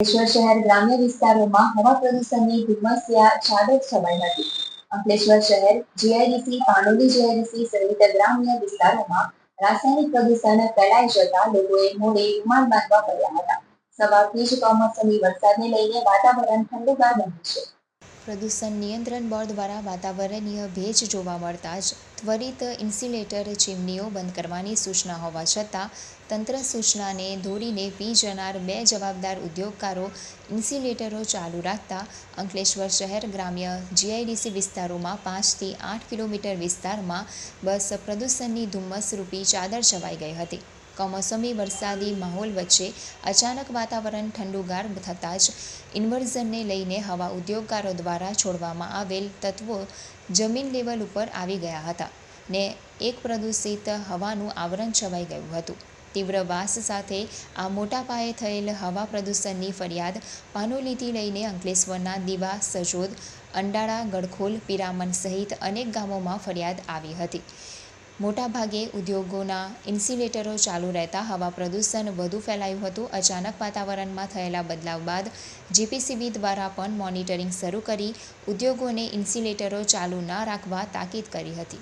અંકલેશ્વર શહેર ગ્રામ્ય વિસ્તારોમાં હવા પ્રદૂષણની ધુમ્મસિયા ચાદર છવાઈ હતી. અંકલેશ્વર શહેર જીઆઈડીસી, પાનોલી જીઆઈડીસી સહિત ગ્રામ્ય વિસ્તારોમાં રાસાયણિક પ્રદૂષણ ફેલાઈ જતા લોકોએ મોડે રૂમાલ બાંધવા પડ્યા હતા. સવારથી જ કમોસમી વરસાદને લઈને વાતાવરણ ઠંડુગાર બન્યું છે. પ્રદૂષણ નિયંત્રણ બોર્ડ દ્વારા વાતાવરણીય ભેજ જોવા મળતા જ ત્વરિત ઇન્સ્યુલેટર ચીમનીઓ બંધ કરવાની સૂચના હોવા છતાં, તંત્ર સૂચનાને દોડીને પી જનાર બે જવાબદાર ઉદ્યોગકારો ઇન્સ્યુલેટરો ચાલુ રાખતા અંકલેશ્વર શહેર ગ્રામ્ય જીઆઈડીસી વિસ્તારોમાં પાંચથી આઠ કિલોમીટર વિસ્તારમાં બસ પ્રદૂષણની ધુમ્મસરૂપી ચાદર છવાઈ ગઈ હતી. કમોસમી વરસાદી માહોલ વચ્ચે અચાનક વાતાવરણ ઠંડુગાર થતાં જ ઇન્વર્ઝનને લઈને હવા ઉદ્યોગકારો દ્વારા છોડવામાં આવેલ તત્વો જમીન લેવલ ઉપર આવી ગયા હતા ને એક પ્રદૂષિત હવાનું આવરણ છવાઈ ગયું હતું. તીવ્ર વાસ સાથે આ મોટા પાયે થયેલ હવા પ્રદૂષણની ફરિયાદ પાનોલીથી લઈને અંકલેશ્વરના દીવા, સજોદ, અંડાળા, ગડખોલ, પિરામણ સહિત અનેક ગામોમાં ફરિયાદ આવી હતી. મોટાભાગે ઉદ્યોગોના ઇન્સ્યુલેટરો ચાલુ રહેતા હવા પ્રદૂષણ વધુ ફેલાયું હતું. અચાનક વાતાવરણમાં થયેલા બદલાવ બાદ જીપીસીબી દ્વારા પણ મોનિટરિંગ શરૂ કરી ઉદ્યોગોને ઇન્સ્યુલેટરો ચાલુ ન રાખવા તાકીદ કરી હતી.